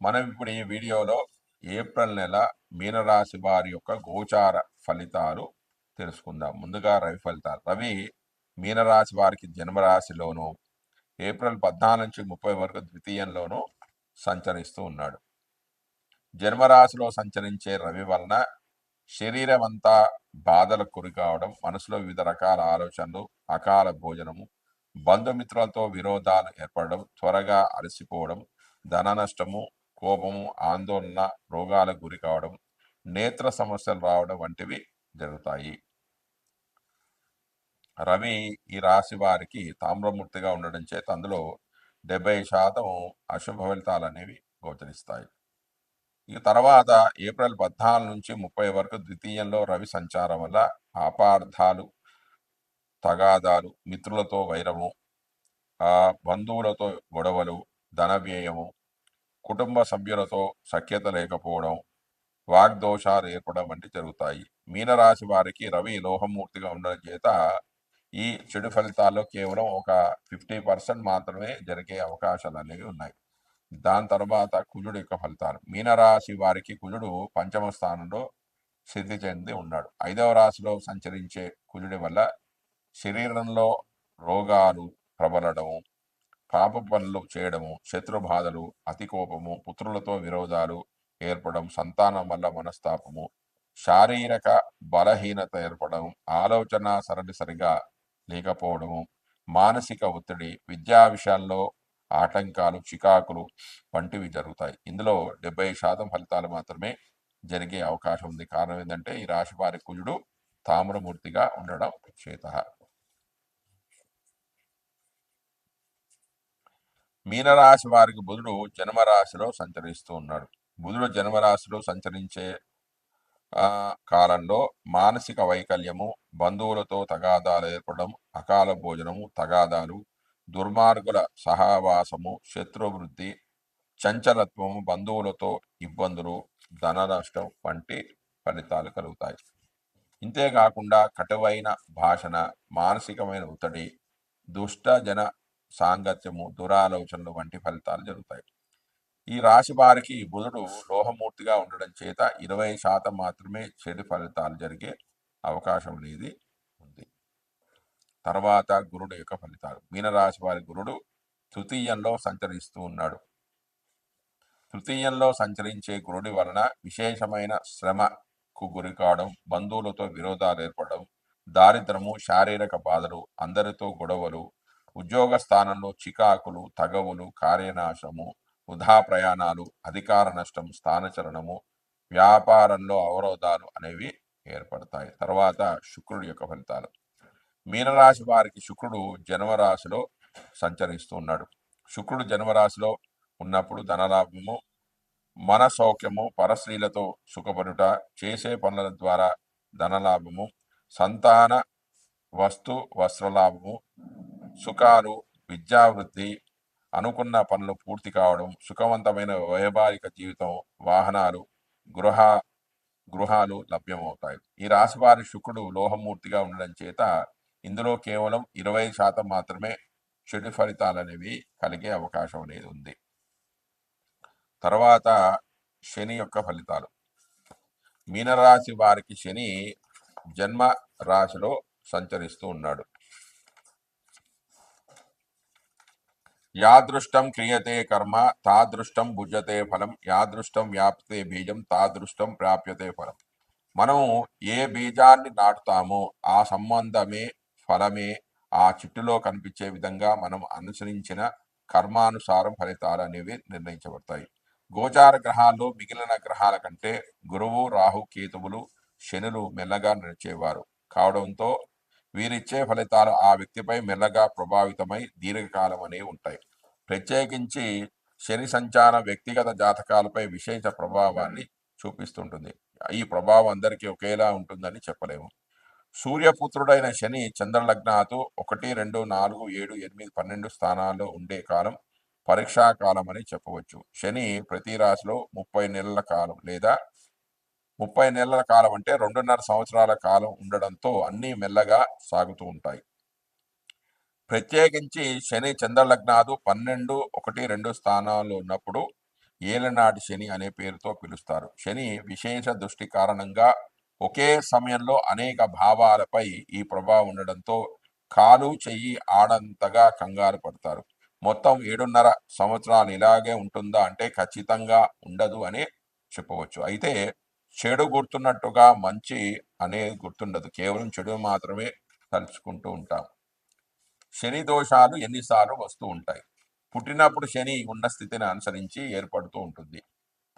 మనం ఇప్పుడు ఈ వీడియోలో ఏప్రిల్ నెల మీనరాశి వారి యొక్క గోచార ఫలితాలు తెలుసుకుందాం. ముందుగా రవి ఫలితాలు. రవి మీనరాశి వారికి జన్మరాశిలోను ఏప్రిల్ పద్నాలుగు నుంచి ముప్పై వరకు ద్వితీయంలోనూ సంచరిస్తూ ఉన్నాడు. జన్మరాశిలో సంచరించే రవి వలన శరీరం అంతా బాధలకు గురి కావడం మనసులో వివిధ రకాల ఆలోచనలు అకాల భోజనము బంధుమిత్రులతో విరోధాలు ఏర్పడడం త్వరగా అలసిపోవడం ధన నష్టము కోపము ఆందోళన రోగాలకు గురి కావడం నేత్ర సమస్యలు రావడం వంటివి జరుగుతాయి. రవి ఈ రాశి వారికి తామ్రమూర్తిగా ఉండడం చేత అందులో డెబ్బై శాతం అశుభ ఫలితాలు అనేవి గోచరిస్తాయి. ఇక తర్వాత ఏప్రిల్ పద్నాలుగు నుంచి ముప్పై వరకు ద్వితీయంలో రవి సంచారం వల్ల అపార్థాలు తగాదాలు మిత్రులతో వైరము బంధువులతో గొడవలు ధన వ్యయము కుటుంబ సభ్యులతో సఖ్యత లేకపోవడం వాగ్దోషాలు ఏర్పడడం వంటి జరుగుతాయి. మీనరాశి వారికి రవి లోహమూర్తిగా ఉండడం చేత ఈ చెడు ఫలితాల్లో కేవలం ఒక ఫిఫ్టీ పర్సెంట్ మాత్రమే జరిగే అవకాశాలు అనేవి ఉన్నాయి. దాని తర్వాత కుజుడు యొక్క ఫలితాలు. మీనరాశి వారికి కుజుడు పంచమ స్థానంలో స్థితి చెంది ఉన్నాడు. ఐదవ రాశిలో సంచరించే కుజుడి వల్ల శరీరంలో రోగాలు ప్రబలడం పాప పనులు చేయడము శత్రు బాధలు అతి కోపము పుత్రులతో విరోధాలు ఏర్పడం సంతానం వల్ల మనస్తాపము శారీరక బలహీనత ఏర్పడడం ఆలోచన సరళి సరిగా లేకపోవడము మానసిక ఒత్తిడి విద్యా విషయాల్లో ఆటంకాలు చికాకులు వంటివి జరుగుతాయి. ఇందులో డెబ్బై శాతం ఫలితాలు మాత్రమే జరిగే అవకాశం ఉంది. కారణం ఏంటంటే ఈ రాశి వారి కుజుడు తామ్రమూర్తిగా ఉండడం చేత మీనరాశి వారికి బుధుడు జన్మరాశిలో సంచరిస్తూ ఉన్నాడు. బుధుడు జన్మరాశిలో సంచరించే కాలంలో మానసిక వైకల్యము బంధువులతో తగాదాలు ఏర్పడడం అకాల భోజనము తగాదాలు దుర్మార్గుల సహవాసము శత్రువృద్ధి చంచలత్వము బంధువులతో ఇబ్బందులు ధన నష్టం వంటి ఫలితాలు కలుగుతాయి. ఇంతేకాకుండా కటువైన భాషణ మానసికమైన ఒత్తిడి దుష్ట జన సాంగత్యము దురాలోచనలు వంటి ఫలితాలు జరుగుతాయి. ఈ రాశి వారికి బుధుడు లోహమూర్తిగా ఉండడం చేత ఇరవై శాతం మాత్రమే చెడు ఫలితాలు జరిగే అవకాశం అనేది ఉంది. తర్వాత గురుడు యొక్క ఫలితాలు. మీనరాశి వారి గురుడు తృతీయంలో సంచరిస్తూ ఉన్నాడు. తృతీయంలో సంచరించే గురుడి వలన విశేషమైన శ్రమకు గురి కావడం బంధువులతో విరోధాలు ఏర్పడడం దారిద్రము శారీరక బాధలు అందరితో గొడవలు ఉద్యోగ స్థానంలో చికాకులు తగవులు కార్యనాశము వృధా ప్రయాణాలు అధికార నష్టం స్థానచరణము వ్యాపారంలో అవరోధాలు అనేవి ఏర్పడతాయి. తర్వాత శుక్రుడి యొక్క ఫలితాలు. మీనరాశి వారికి శుక్రుడు జన్మరాశిలో సంచరిస్తూ ఉన్నాడు. శుక్రుడు జన్మరాశిలో ఉన్నప్పుడు ధనలాభము మన సౌఖ్యము పరస్త్రీలతో సుఖపడుట చేసే పనుల ద్వారా ధనలాభము సంతాన వస్తు వస్త్రలాభము సుఖాలు విద్యావృద్ధి అనుకున్న పనులు పూర్తి కావడం సుఖవంతమైన వైభారిక జీవితం వాహనాలు గృహ గృహాలు లభ్యమవుతాయి. ఈ రాశి వారి శుక్రుడు లోహమూర్తిగా ఉండడం చేత ఇందులో కేవలం ఇరవై శాతం మాత్రమే చెడు ఫలితాలు అనేవి కలిగే అవకాశం అనేది ఉంది. తర్వాత శని యొక్క ఫలితాలు. మీనరాశి వారికి శని జన్మ రాశిలో సంచరిస్తూ ఉన్నాడు. యాదృష్టం క్రియతే కర్మ తాదృష్టం భుజతే ఫలం యాదృష్టం వ్యాప్తే బీజం తాదృష్టం ప్రాప్యతే ఫలం. మనం ఏ బీజాన్ని నాటుతామో ఆ సంబంధమే ఫలమే ఆ చిట్టులో కనిపించే విధంగా మనం అనుసరించిన కర్మానుసారం ఫలితాలు అనేవి నిర్ణయించబడతాయి. గోచార గ్రహాల్లో మిగిలిన గ్రహాల కంటే గురువు రాహు కేతువులు శనులు మెల్లగా నడిచేవారు. కావడంతో వీరిచ్చే ఫలితాలు ఆ వ్యక్తిపై మెల్లగా ప్రభావితమై దీర్ఘకాలం అనేవి ఉంటాయి. ప్రత్యేకించి శని సంచారం వ్యక్తిగత జాతకాలపై విశేష ప్రభావాన్ని చూపిస్తుంటుంది. ఈ ప్రభావం అందరికీ ఒకేలా ఉంటుందని చెప్పలేము. సూర్యపుత్రుడైన శని చంద్రలగ్నాతో ఒకటి రెండు నాలుగు ఏడు ఎనిమిది పన్నెండు స్థానాల్లో ఉండే కాలం పరీక్షా కాలం అని చెప్పవచ్చు. శని ప్రతి రాశిలో ముప్పై నెలల కాలం లేదా ముప్పై నెలల కాలం అంటే రెండున్నర సంవత్సరాల కాలం ఉండడంతో అన్నీ మెల్లగా సాగుతూ ఉంటాయి. ప్రత్యేకించి శని చంద్రలగ్నాదు పన్నెండు ఒకటి రెండు స్థానాల్లో ఉన్నప్పుడు ఏలనాటి శని అనే పేరుతో పిలుస్తారు. శని విశేష దృష్టి కారణంగా ఒకే సమయంలో అనేక భావాలపై ఈ ప్రభావం ఉండడంతో కాలు చెయ్యి ఆడంతగా కంగారు పడతారు. మొత్తం ఏడున్నర సంవత్సరాలు ఇలాగే ఉంటుందా అంటే ఖచ్చితంగా ఉండదు అని చెప్పవచ్చు. అయితే చెడు గుర్తున్నట్టుగా మంచి అనేది గుర్తుండదు. కేవలం చెడు మాత్రమే తలుచుకుంటూ ఉంటాం. శని దోషాలు ఎన్నిసార్లు వస్తూ ఉంటాయి. పుట్టినప్పుడు శని ఉన్న స్థితిని అనుసరించి ఏర్పడుతూ ఉంటుంది.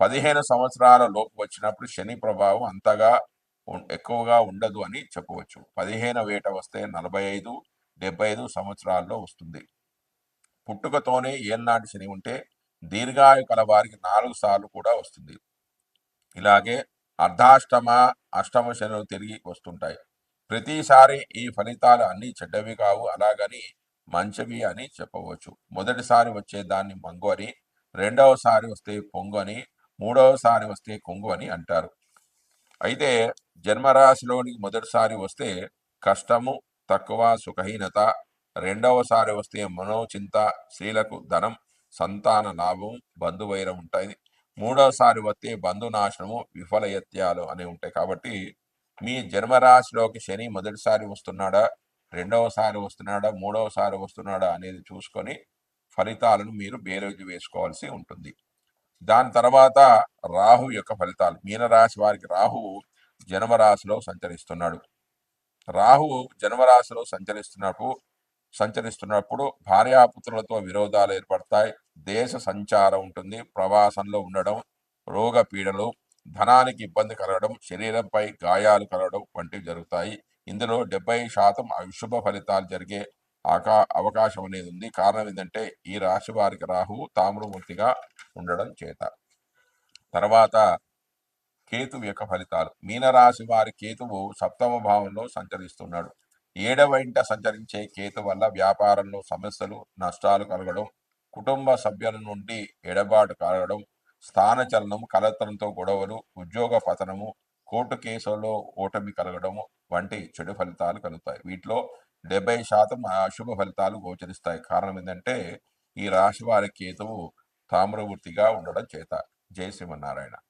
పదిహేను సంవత్సరాల లోపు వచ్చినప్పుడు శని ప్రభావం అంతగా ఎక్కువగా ఉండదు అని చెప్పవచ్చు. పదిహేను వేట వస్తే నలభై ఐదు డెబ్బై ఐదు సంవత్సరాల్లో వస్తుంది. పుట్టుకతోనే ఏళ్ళనాటి శని ఉంటే దీర్ఘాయు కల వారికి నాలుగు సార్లు కూడా వస్తుంది. ఇలాగే అర్ధాష్టమ అష్టమ శనులు తిరిగి వస్తుంటాయి. ప్రతిసారి ఈ ఫలితాలు అన్ని చెడ్డవి కావు అలాగని మంచివి అని చెప్పవచ్చు. మొదటిసారి వచ్చే దాన్ని మంగు అని రెండవసారి వస్తే పొంగు అని మూడవసారి వస్తే కొంగు అని అంటారు. అయితే జన్మరాశిలోని మొదటిసారి వస్తే కష్టము తక్కువ సుఖహీనత రెండవసారి వస్తే మనోచింత స్త్రీలకు ధనం సంతాన లాభం బంధువైరం ఉంటాయి. మూడోసారి వస్తే బంధునాశనము విఫలయత్యాలు అని ఉంటాయి. కాబట్టి మీ జన్మరాశిలోకి శని మొదటిసారి వస్తున్నాడా? రెండవసారి వస్తున్నాడా? మూడవసారి వస్తున్నాడా? అనేది చూసుకొని ఫలితాలను మీరు బేరోజు వేసుకోవాల్సి ఉంటుంది. దాని తర్వాత రాహు యొక్క ఫలితాలు. మీనరాశి వారికి రాహువు జన్మరాశిలో సంచరిస్తున్నాడు. రాహువు జన్మరాశిలో సంచరిస్తున్నప్పుడు సంచరిస్తున్నప్పుడు భార్యాపుత్రులతో విరోధాలు ఏర్పడతాయి. దేశ సంచారం ఉంటుంది ప్రవాసంలో ఉండడం రోగ పీడలు ధనానికి ఇబ్బంది కలగడం శరీరంపై గాయాలు కలగడం వంటివి జరుగుతాయి. ఇందులో డెబ్బై శాతం అశుభ ఫలితాలు జరిగే ఆకా అవకాశం అనేది ఉంది. కారణం ఏంటంటే ఈ రాశి వారికి రాహువు తామ్రమూర్తిగా ఉండడం చేత. తర్వాత కేతువు యొక్క ఫలితాలు. మీనరాశి వారి కేతువు సప్తమ భావంలో సంచరిస్తున్నాడు. ఏడవ ఇంట సంచరించే కేతు వల్ల వ్యాపారంలో సమస్యలు నష్టాలు కలగడం కుటుంబ సభ్యుల నుండి ఎడబాటు కలగడం స్థానచలనం కలత్రంతో గొడవలు ఉద్యోగ పతనము కోర్టు కేసుల్లో ఓటమి కలగడము వంటి చెడు ఫలితాలు కలుగుతాయి. వీటిలో డెబ్బై శాతం అశుభ ఫలితాలు గోచరిస్తాయి. కారణం ఏంటంటే ఈ రాశి వారి కేతువు తామ్రవృత్తిగా ఉండడం చేత. జయ శ్రీమన్నారాయణ.